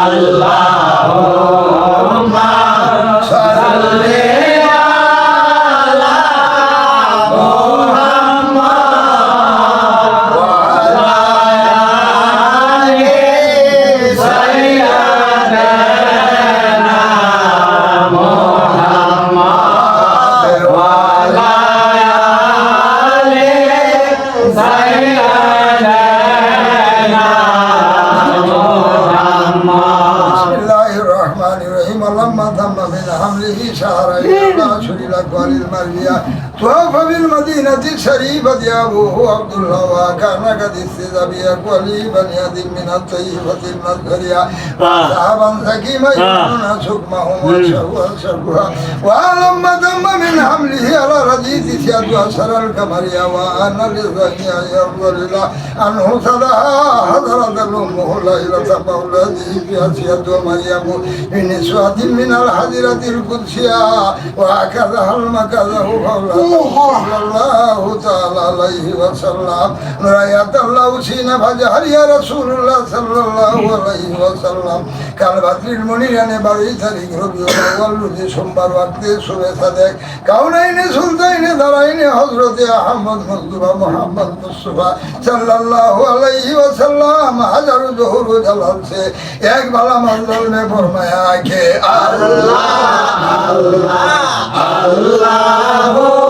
আল্লাহ Allah حمله شهرين لا شريك وللمريا توفى بالمدينة الشريفة أبوه عبد الله وكان قد استذبي قليبا يد من الطيبة المذكرية ذهبا سكيما يكون سكمهم وشهوا شرها ولما تم من حمله على رديث سياد أشهر الكمريا وأن للزكي يرضى لله أنه صدها حضرت أمه ليلة مولده في أسياد ومريم من نسوة من الحضرة القدسية وهكذا المكذه قوله صلى الله تعالى عليه وسلم رأيت الله سين فجهر يا رسول الله صلى الله عليه وسلم কালভাত্রীর বাড়ি বারোই তারিখ রবি যে সোমবার ওয়াক্তে শুভেচ্ছা দেখ কাউনাই নে সুলতাই নে দাঁড়াই নে হজরতে আহমদ মজদুবা মোহাম্মদ মুস্তফা সাল্লাহ আলাইহি ওসাল্লাম হাজারো জহুর জালাল সে এক বালা মন্ডল নে ফরমায়া কে আল্লাহ আল্লাহ আল্লাহ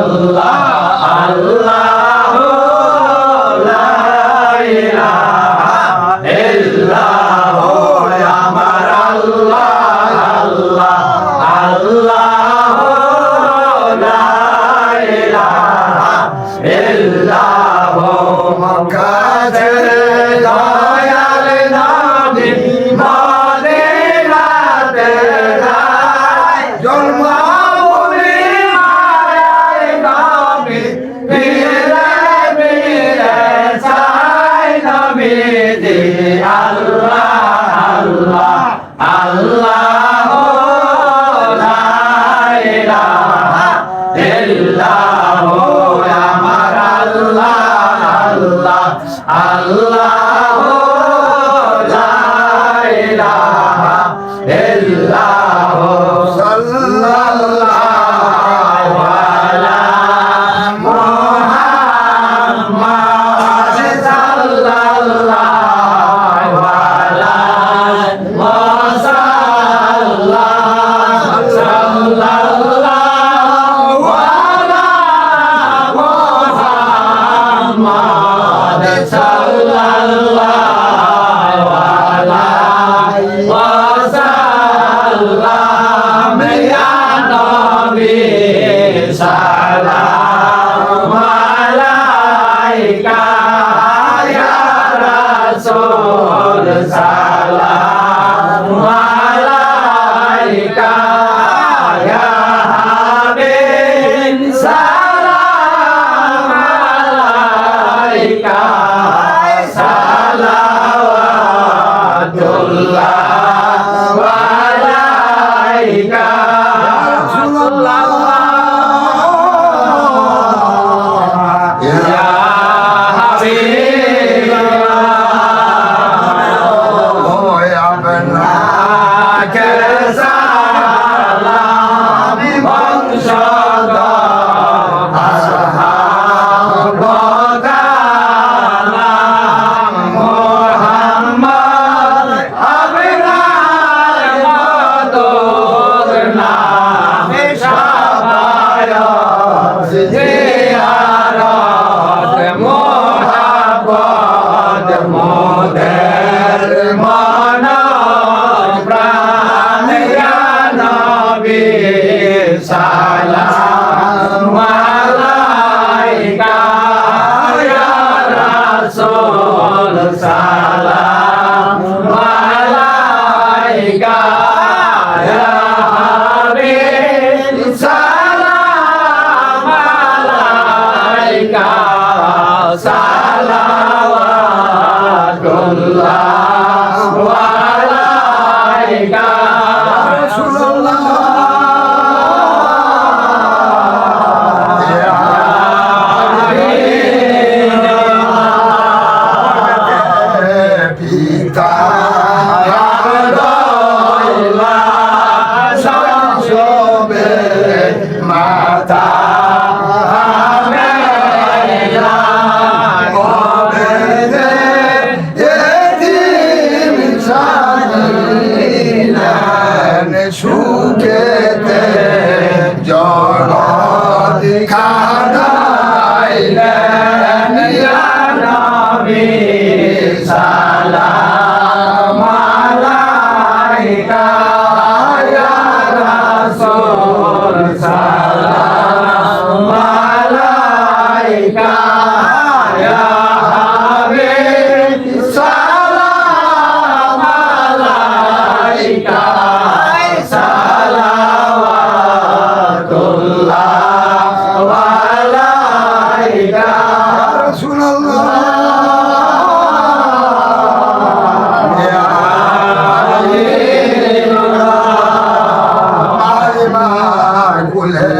আল্লাহ আল্লাহ সালাম। মাতা volar.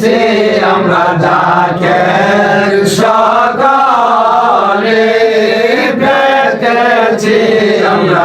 এসেছি আমরা ডাকের সকালে পেতেছি আমরা